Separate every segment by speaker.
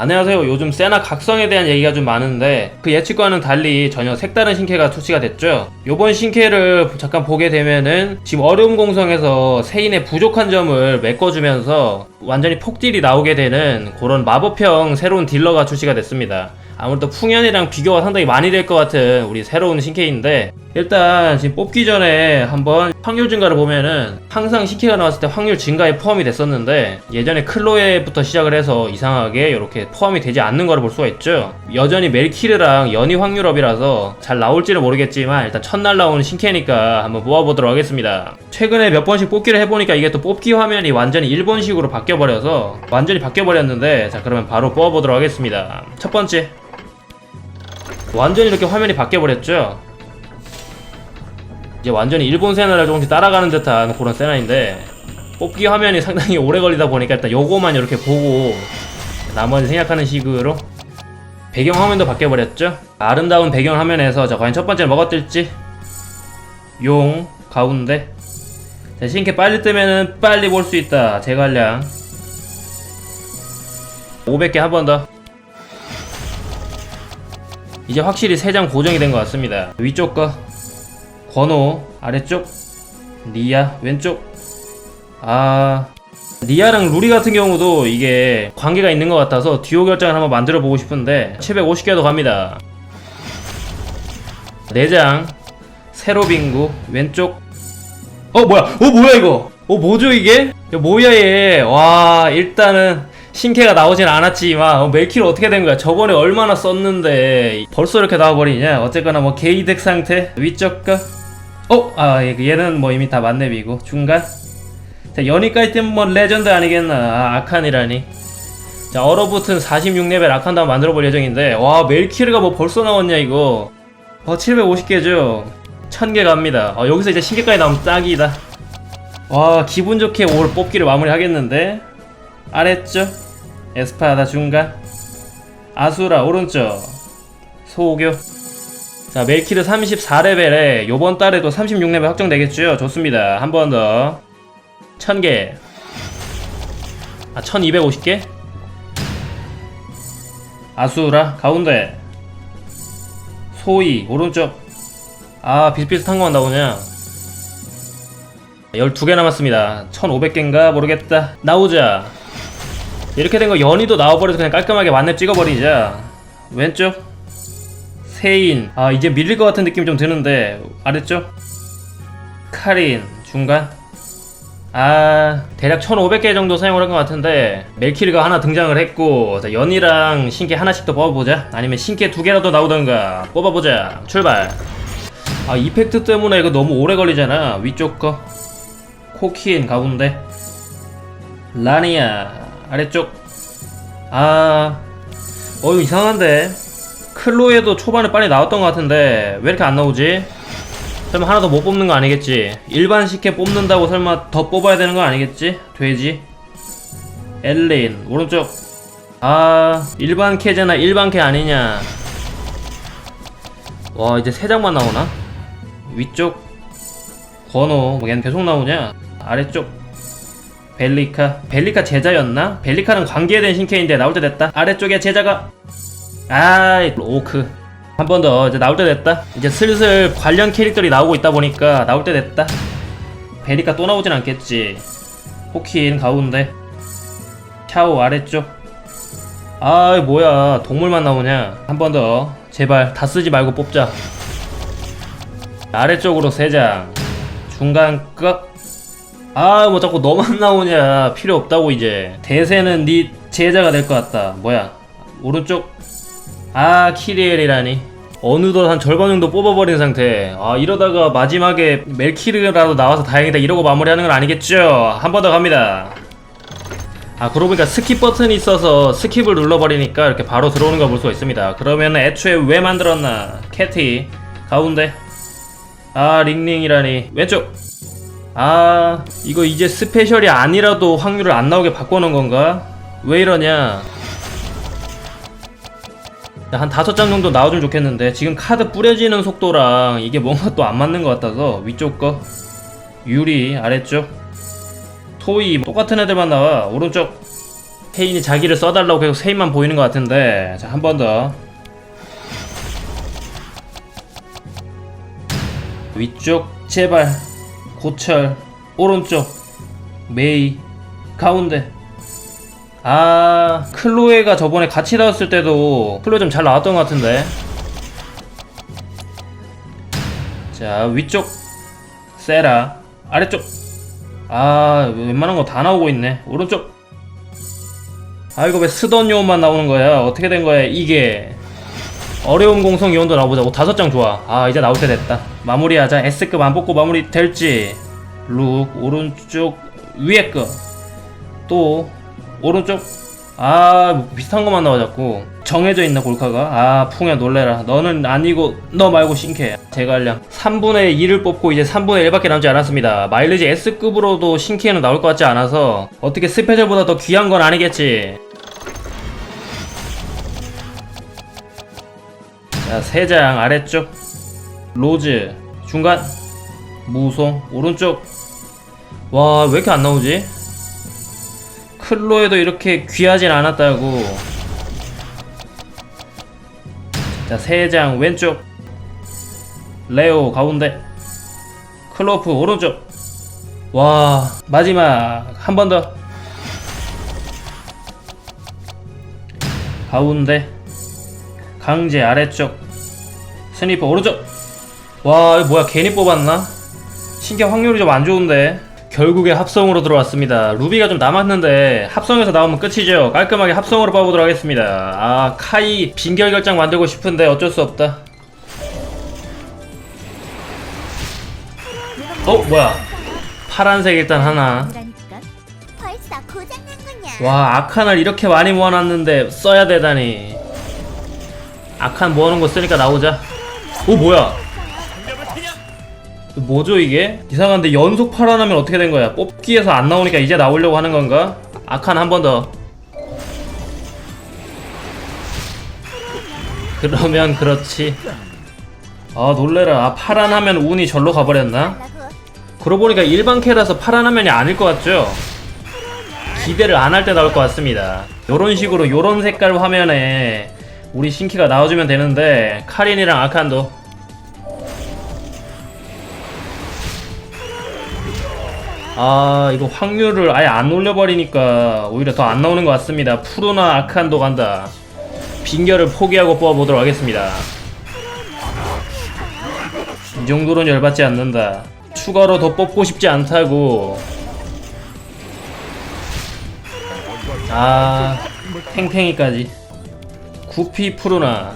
Speaker 1: 안녕하세요. 요즘 세나 각성에 대한 얘기가 좀 많은데 그 예측과는 달리 전혀 색다른 신캐가 출시가 됐죠. 요번 신캐를 잠깐 보게 되면은 지금 어려움 공성에서 세인의 부족한 점을 메꿔주면서 완전히 폭딜이 나오게 되는 그런 마법형 새로운 딜러가 출시가 됐습니다. 아무래도 풍현이랑 비교가 상당히 많이 될 것 같은 우리 새로운 신캐인데 일단 지금 뽑기 전에 한번 확률 증가를 보면은 항상 신캐가 나왔을 때 확률 증가에 포함이 됐었는데 예전에 클로에부터 시작을 해서 이상하게 이렇게 포함이 되지 않는 거를 볼 수가 있죠. 여전히 멜키르랑 연이 확률업이라서 잘 나올지는 모르겠지만 일단 첫날 나오는 신캐니까 한번 모아보도록 하겠습니다. 최근에 몇 번씩 뽑기를 해보니까 이게 또 뽑기 화면이 완전히 일본식으로 바뀌어버려서 완전히 바뀌어버렸는데 자 그러면 바로 뽑아보도록 하겠습니다. 첫 번째. 완전히 이렇게 화면이 바뀌어버렸죠 이제 완전히 일본 세나를 조금씩 따라가는 듯한 그런 세나인데 뽑기 화면이 상당히 오래 걸리다 보니까 일단 요거만 이렇게 보고 나머지 생각하는 식으로 배경 화면도 바뀌어버렸죠? 아름다운 배경 화면에서 자 과연 첫 뭐가 뜰지? 용 가운데. 자 신캐 빨리 뜨면은 빨리 볼 수 있다 제갈량. 500개 한 번 더. 이제 확실히 세장 고정이 된 것 같습니다. 위쪽 거 권호 아래쪽 리아 왼쪽. 아 리아랑 루리 같은 경우도 이게 관계가 있는 것 같아서 듀오 결정을 한번 만들어 보고 싶은데 750개도 갑니다. 4장 세로 빙구 왼쪽. 어 뭐야? 어 뭐야 이거? 어 뭐죠 이게? 야, 뭐야 얘와 일단은 신캐가 나오진 않았지만 어, 멜키를 어떻게 된 거야? 저번에 얼마나 썼는데 벌써 이렇게 나와버리냐? 어쨌거나 뭐 게이덱 상태? 거 어? 아 얘- 얘는 뭐 이미 다 만렙이고 중간? 자 연이까지 뜨면 뭐 레전드 아니겠나? 아, 아칸이라니. 자 얼어붙은 46레벨 아칸도 한번 만들어 볼 예정인데 와 멜키르가 뭐 벌써 나왔냐 이거? 어 750개죠? 1000개 갑니다. 어, 여기서 이제 신개까지 나오면 딱이다. 와 기분 좋게 올 뽑기를 마무리 하겠는데? 아래쪽 에스파다 중간. 아수라 오른쪽. 소교 자 멜키르 34레벨에 요번 달에도 36레벨 확정되겠죠 좋습니다. 한 번 더. 1000개. 아 1250개? 아수라 가운데. 소이 오른쪽. 아 비슷비슷한 거만 나오냐 12개 남았습니다. 1500개인가? 모르겠다. 나오자. 이렇게 된 거 연이도 나와버려서 그냥 깔끔하게 만렙 찍어버리자. 왼쪽 세인. 아 이제 밀릴 것 같은 느낌이 좀 드는데 아래쪽 카린 중간? 아 대략 1500개 정도 사용을 한 것 같은데 멜키르가 하나 등장을 했고 자, 연이랑 신캐 하나씩 더 뽑아보자. 아니면 신캐 두 개라도 나오던가 뽑아보자. 출발. 아 이펙트 때문에 이거 너무 오래 걸리잖아. 위쪽 거. 코킨 가운데. 라니아 아래쪽. 아 어이 이상한데 클로에도 초반에 빨리 나왔던 것 같은데 왜 이렇게 안 나오지? 설마 하나 더 못 뽑는 거 아니겠지? 일반 식혜 뽑는다고 설마 더 뽑아야 되는 거 아니겠지? 돼지 엘린 오른쪽 아 일반 캐잖아 일반 캐 아니냐 와 이제 세 장만 나오나? 위쪽 건호 뭐 얘는 계속 나오냐? 아래쪽 벨리카 벨리카 제자였나? 벨리카는 관계된 신캐인데 나올 때 됐다 아래쪽에 제자가 아이 오크. 한 번 더. 이제 나올 때 됐다. 이제 슬슬 관련 캐릭터들이 나오고 있다 보니까 나올 때 됐다. 베리카 또 나오진 않겠지. 호킨 가운데. 샤오 아래쪽. 아 뭐야. 동물만 나오냐. 한 번 더. 제발 다 쓰지 말고 뽑자. 아래쪽으로 3장. 중간 끝 아 뭐 자꾸 너만 나오냐. 필요 없다고 이제. 대세는 네 제자가 될 것 같다. 뭐야. 오른쪽 아 키리엘이라니. 어느덧 한 절반 정도 뽑아버린 상태. 아 이러다가 마지막에 멜키르라도 나와서 다행이다 이러고 마무리하는 건 아니겠죠? 한 번 더 갑니다. 아 그러고 보니까 스킵 버튼이 있어서 스킵을 눌러버리니까 이렇게 바로 들어오는 걸 볼 수가 있습니다. 그러면 애초에 왜 만들었나? 캐티 가운데. 아 링링이라니. 왼쪽. 아 이거 이제 스페셜이 아니라도 확률을 안 나오게 바꿔놓은 건가? 왜 이러냐 한 다섯 장 정도 나와주면 좋겠는데 지금 카드 뿌려지는 속도랑 이게 뭔가 또 안 맞는 것 같아서 위쪽 거 유리 아래쪽 토이 똑같은 애들만 나와. 오른쪽 세인이 자기를 써달라고 계속 세인만 보이는 것 같은데 자 한 번 더. 위쪽 제발 고철 오른쪽 메이 가운데 아 클로에가 저번에 같이 나왔을 때도 클로에 좀 잘 나왔던 것 같은데. 자 위쪽 세라 아래쪽. 아 웬만한 거 다 나오고 있네. 오른쪽. 아 이거 왜 쓰던 요원만 나오는 거야? 어떻게 된 거야 이게? 어려운 공성 요원도 나오보자. 오 다섯 장 좋아. 아 이제 나올 때 됐다. 마무리하자. S급 안 뽑고 마무리 될지. 룩 오른쪽 위에 거또 오른쪽? 아, 뭐 비슷한 것만 나와 자꾸. 정해져 있나 골카가? 아 풍야 놀래라. 너는 아니고 너 말고 신캐. 제갈량 3분의 2를 뽑고 이제 3분의 1밖에 남지 않았습니다. 마일리지 S급으로도 신캐는 나올 것 같지 않아서 어떻게 스페셜보다 더 귀한 건 아니겠지. 자 3장 아래쪽. 로즈 중간 무송 오른쪽. 와 왜 이렇게 안 나오지? 클로에도 이렇게 귀하진 않았다고. 자, 세장 왼쪽. 레오 가운데. 클로프 오른쪽. 와, 마지막 한 번 더. 가운데. 강제 아래쪽. 스니퍼 오른쪽. 와, 이거 뭐야? 괜히 뽑았나? 신기 확률이 좀 안 좋은데. 결국에 합성으로 들어왔습니다. 루비가 좀 남았는데 합성에서 나오면 끝이죠. 깔끔하게 합성으로 뽑아보도록 하겠습니다. 아 카이 빈결 결장 만들고 싶은데 어쩔 수 없다. 어 뭐야? 파란색 일단 하나. 와 아칸을 이렇게 많이 모아놨는데 써야 되다니. 아칸 모아놓은 거 쓰니까 나오자. 오 뭐야? 뭐죠 이게? 이상한데 연속 팔아나면 어떻게 된 거야? 뽑기에서 안 나오니까 이제 나오려고 하는 건가? 아칸 한 번 더. 그러면 그렇지. 아 놀래라. 아, 파란 하면 운이 절로 가버렸나? 그러고 보니까 일반 캐라서 파란 화면이 아닐 것 같죠? 기대를 안 할 때 나올 것 같습니다. 요런 식으로 요런 색깔 화면에 우리 신키가 나와주면 되는데 카린이랑 아칸도 아 이거 확률을 아예 안 올려버리니까 오히려 더 안 나오는 것 같습니다. 푸르나 아칸도 간다. 빙결을 포기하고 뽑아보도록 하겠습니다. 이 정도로는 열받지 않는다. 추가로 더 뽑고 싶지 않다고. 아, 팽팽이까지. 구피 푸르나.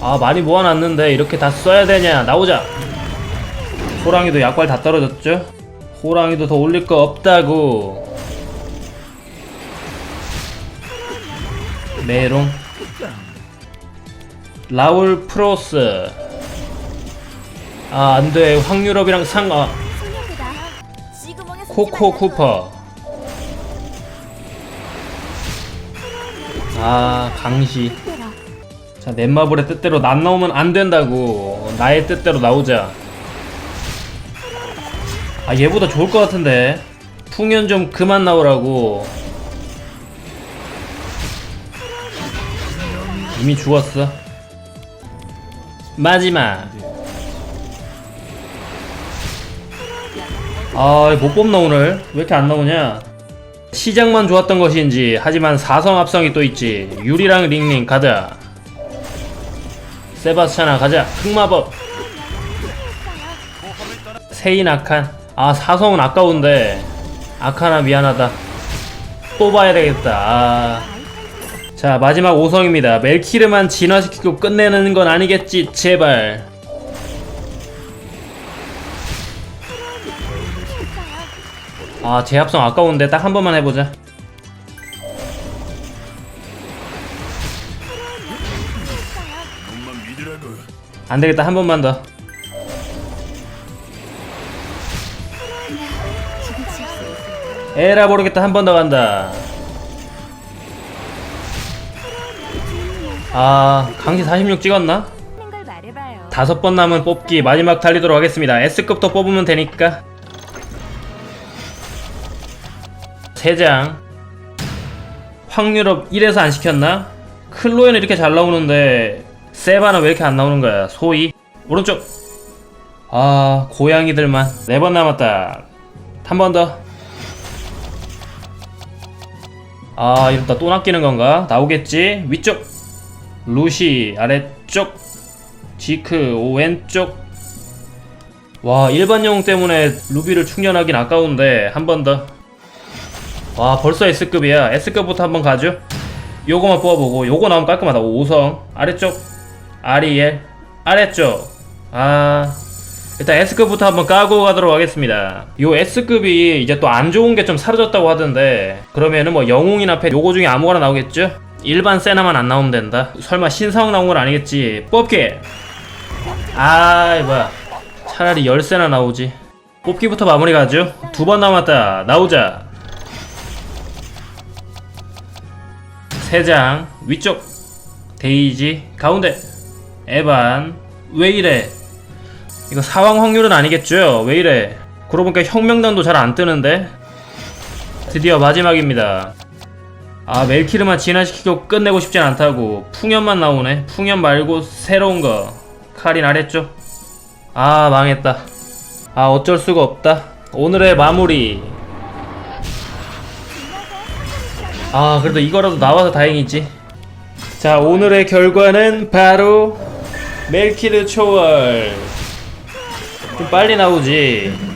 Speaker 1: 아, 많이 모아놨는데 이렇게 다 써야 되냐? 나오자. 호랑이도 약발 다 떨어졌죠? 호랑이도 더 올릴 거 없다고. 메롱. 라울 프로스. 아, 안 돼. 확률업이랑 상, 아,
Speaker 2: 소녀보다 지구멍에
Speaker 1: 코코 쿠퍼. 아, 강시. 자, 넷마블의 뜻대로 난 나오면 안 된다고. 나의 뜻대로 나오자. 아, 얘보다 좋을 것 같은데. 풍연 좀 그만 나오라고. 이미 죽었어. 마지막. 아, 못 뽑나 오늘? 왜 이렇게 안 나오냐? 시작만 좋았던 것인지, 하지만 사성 합성이 또 있지. 유리랑 링링 가자. 세바스찬아 가자. 흑마법. 세인 아칸. 아, 사성은 아까운데. 아카나 미안하다. 뽑아야 되겠다. 아. 자, 마지막 5성입니다. 멜키르만 진화시키고 끝내는 건 아니겠지, 제발. 아, 재합성 아까운데 딱 한 번만 해보자. 안 되겠다, 한 번만 더. 에라 모르겠다, 한 번 더 간다. 아, 강시 46 찍었나? 다섯 번 남은 뽑기 마지막 달리도록 하겠습니다. S급도 뽑으면 되니까. 세 장. 확률업 1에서 안 시켰나? 클로에는 이렇게 잘 나오는데 세바는 왜 이렇게 안 나오는 거야? 소이 오른쪽 아 고양이들만 네 번 남았다 한 번 더. 아 이러다 또 낚이는 건가? 나오겠지? 위쪽. 루시 아래쪽. 지크 오 왼쪽. 와 일반 영웅 때문에 루비를 충전하긴 아까운데 한 번 더. 와 벌써 S급이야. S급부터 한번 가죠. 요거만 뽑아보고 요거 나오면 깔끔하다. 5성. 아래쪽. 아리엘 아래쪽. 아 일단 S급부터 한번 까고 가도록 하겠습니다. 요 S급이 이제 또 안 좋은 게 좀 사라졌다고 하던데 그러면은 뭐 영웅이나 펫 요거 중에 아무거나 나오겠죠? 일반 세나만 안 나오면 된다. 설마 신사옥 나온 건 아니겠지? 뽑기! 아이 뭐야. 차라리 열세나 나오지. 뽑기부터 마무리 가죠. 두 번 남았다. 나오자. 세장 위쪽 데이지 가운데. 에반 왜 이래 이거 사왕 확률은 아니겠죠? 왜 이래? 그러고 보니까 혁명단도 잘 안 뜨는데? 드디어 마지막입니다. 아 멜키르만 진화시키고 끝내고 싶진 않다고. 풍연만 나오네. 풍연 말고 새로운 거. 카린 아래쪽 아 망했다. 아 어쩔 수가 없다. 오늘의 마무리. 아 그래도 이거라도 나와서 다행이지. 자 오늘의 결과는 바로 멜키르 초월 좀 빨리 나오지